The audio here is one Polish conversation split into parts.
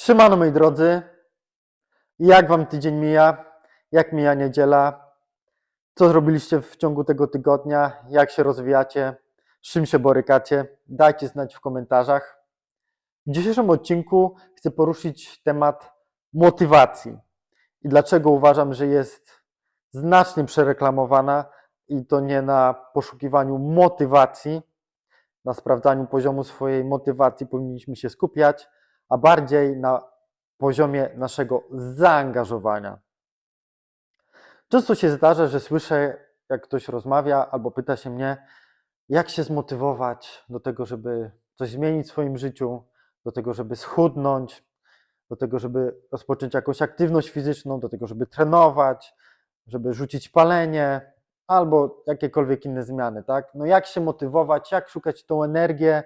Siemano moi drodzy, jak wam tydzień mija? Jak mija niedziela? Co zrobiliście w ciągu tego tygodnia? Jak się rozwijacie? Z czym się borykacie? Dajcie znać w komentarzach. W dzisiejszym odcinku chcę poruszyć temat motywacji i dlaczego uważam, że jest znacznie przereklamowana i to nie na poszukiwaniu motywacji, na sprawdzaniu poziomu swojej motywacji powinniśmy się skupiać, a bardziej na poziomie naszego zaangażowania. Często się zdarza, że słyszę, jak ktoś rozmawia albo pyta się mnie, jak się zmotywować do tego, żeby coś zmienić w swoim życiu, do tego, żeby schudnąć, do tego, żeby rozpocząć jakąś aktywność fizyczną, do tego, żeby trenować, żeby rzucić palenie albo jakiekolwiek inne zmiany, tak? No jak się motywować, jak szukać tą energię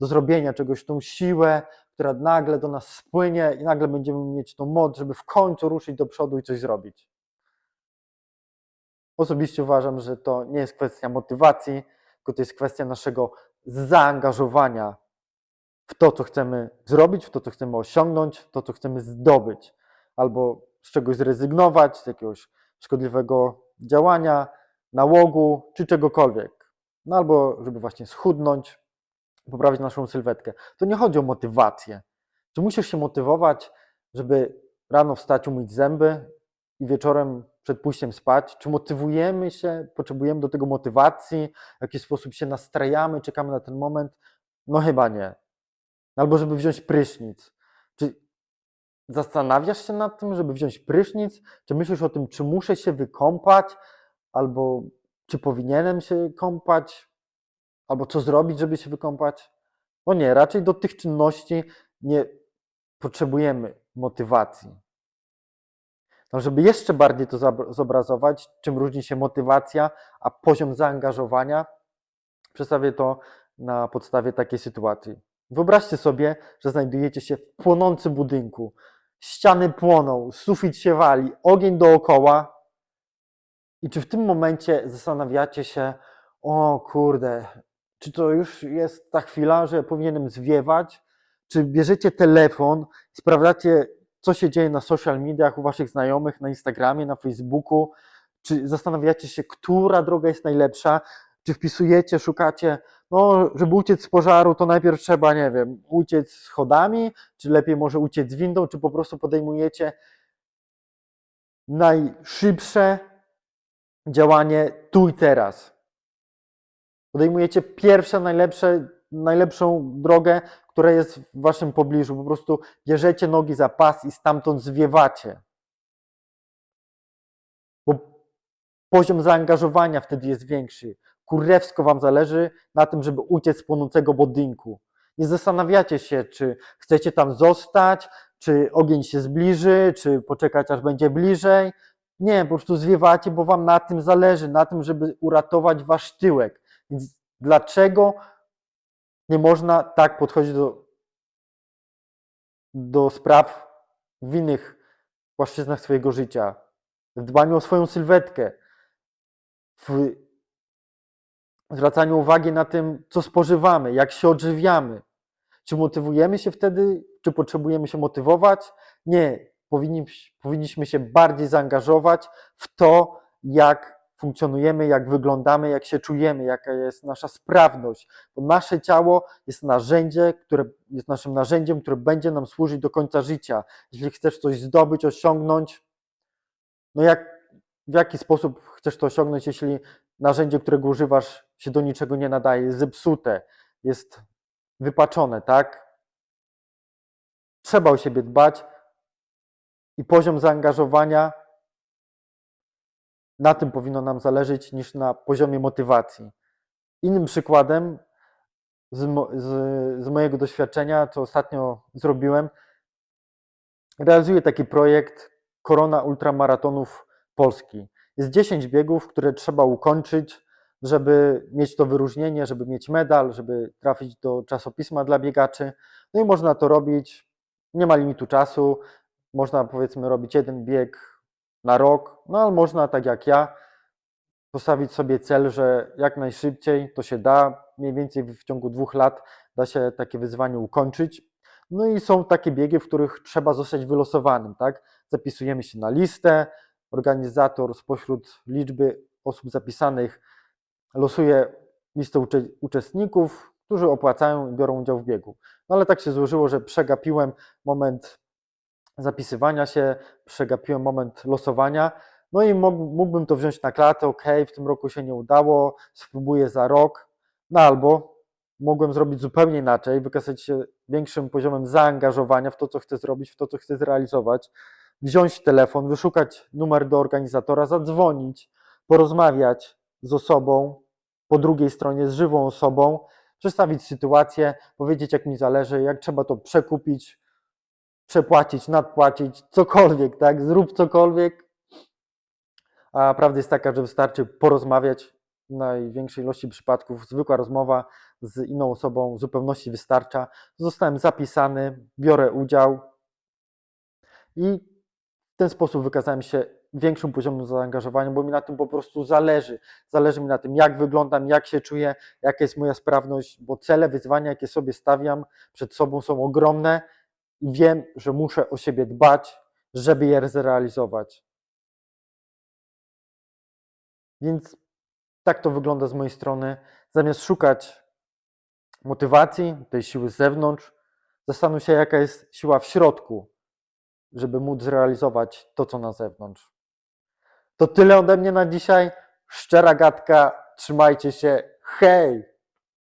do zrobienia czegoś, tą siłę, która nagle do nas spłynie i nagle będziemy mieć tą moc, żeby w końcu ruszyć do przodu i coś zrobić. Osobiście uważam, że to nie jest kwestia motywacji, tylko to jest kwestia naszego zaangażowania w to, co chcemy zrobić, w to, co chcemy osiągnąć, w to, co chcemy zdobyć, albo z czegoś zrezygnować, z jakiegoś szkodliwego działania, nałogu czy czegokolwiek. No albo żeby właśnie schudnąć, poprawić naszą sylwetkę. To nie chodzi o motywację. Czy musisz się motywować, żeby rano wstać, umyć zęby i wieczorem przed pójściem spać? Czy motywujemy się, potrzebujemy do tego motywacji, w jakiś sposób się nastrajamy, czekamy na ten moment? No chyba nie. Albo żeby wziąć prysznic. Czy zastanawiasz się nad tym, żeby wziąć prysznic? Czy myślisz o tym, czy muszę się wykąpać? Albo czy powinienem się kąpać? Albo co zrobić, żeby się wykąpać? No nie, raczej do tych czynności nie potrzebujemy motywacji. No, żeby jeszcze bardziej to zobrazować, czym różni się motywacja, a poziom zaangażowania, przedstawię to na podstawie takiej sytuacji. Wyobraźcie sobie, że znajdujecie się w płonącym budynku. Ściany płoną, sufit się wali, ogień dookoła. I czy w tym momencie zastanawiacie się, o kurde, czy to już jest ta chwila, że powinienem zwiewać? Czy bierzecie telefon, sprawdzacie, co się dzieje na social mediach u waszych znajomych, na Instagramie, na Facebooku? Czy zastanawiacie się, która droga jest najlepsza? Czy wpisujecie, szukacie, no, żeby uciec z pożaru, to najpierw trzeba, nie wiem, uciec schodami, czy lepiej może uciec windą, czy po prostu podejmujecie najszybsze działanie tu i teraz. Podejmujecie pierwsze, najlepsze, najlepszą drogę, która jest w waszym pobliżu. Po prostu bierzecie nogi za pas i stamtąd zwiewacie. Bo poziom zaangażowania wtedy jest większy. Kurewsko wam zależy na tym, żeby uciec z płonącego budynku. Nie zastanawiacie się, czy chcecie tam zostać, czy ogień się zbliży, czy poczekać, aż będzie bliżej. Nie, po prostu zwiewacie, bo wam na tym zależy, na tym, żeby uratować wasz tyłek. Więc dlaczego nie można tak podchodzić do, do spraw w innych płaszczyznach swojego życia? W dbaniu o swoją sylwetkę, w zwracaniu uwagi na tym, co spożywamy, jak się odżywiamy. Czy motywujemy się wtedy, czy potrzebujemy się motywować? Nie. Powinni, powinniśmy się bardziej zaangażować w to, jak funkcjonujemy, jak wyglądamy, jak się czujemy, jaka jest nasza sprawność. Bo nasze ciało jest narzędzie, które jest naszym narzędziem, które będzie nam służyć do końca życia. Jeśli chcesz coś zdobyć, osiągnąć, no jak, w jaki sposób chcesz to osiągnąć, jeśli narzędzie, którego używasz, się do niczego nie nadaje, jest zepsute, jest wypaczone, tak? Trzeba o siebie dbać i poziom zaangażowania na tym powinno nam zależeć niż na poziomie motywacji. Innym przykładem z, z, z mojego doświadczenia, co ostatnio zrobiłem, realizuję taki projekt Korona Ultramaratonów Polski. Jest 10 biegów, które trzeba ukończyć, żeby mieć to wyróżnienie, żeby mieć medal, żeby trafić do czasopisma dla biegaczy. No i można to robić, nie ma limitu czasu, można powiedzmy robić jeden bieg na rok, no ale można tak jak ja postawić sobie cel, że jak najszybciej to się da, mniej więcej w ciągu dwóch lat da się takie wyzwanie ukończyć. No i są takie biegi, w których trzeba zostać wylosowanym, tak? Zapisujemy się na listę, organizator spośród liczby osób zapisanych losuje listę ucze- uczestników, którzy opłacają i biorą udział w biegu. No ale tak się złożyło, że przegapiłem moment zapisywania się, przegapiłem moment losowania. No i mógł- mógłbym to wziąć na klatę, ok, w tym roku się nie udało, spróbuję za rok. No albo mogłem zrobić zupełnie inaczej, wykazać się większym poziomem zaangażowania w to, co chcę zrobić, w to, co chcę zrealizować, wziąć telefon, wyszukać numer do organizatora, zadzwonić, porozmawiać z osobą po drugiej stronie, z żywą osobą, przedstawić sytuację, powiedzieć, jak mi zależy, jak trzeba to przekupić, przepłacić, nadpłacić, cokolwiek, tak? Zrób cokolwiek. A prawda jest taka, że wystarczy porozmawiać. W największej ilości przypadków zwykła rozmowa z inną osobą w zupełności wystarcza. Zostałem zapisany, biorę udział i w ten sposób wykazałem się większym poziomem zaangażowania, bo mi na tym po prostu zależy. Zależy mi na tym, jak wyglądam, jak się czuję, jaka jest moja sprawność, bo cele, wyzwania, jakie sobie stawiam przed sobą są ogromne i wiem, że muszę o siebie dbać, żeby je zrealizować. Więc tak to wygląda z mojej strony. Zamiast szukać motywacji, tej siły z zewnątrz, zastanów się, jaka jest siła w środku, żeby móc zrealizować to, co na zewnątrz. To tyle ode mnie na dzisiaj. Szczera gadka, trzymajcie się. Hej!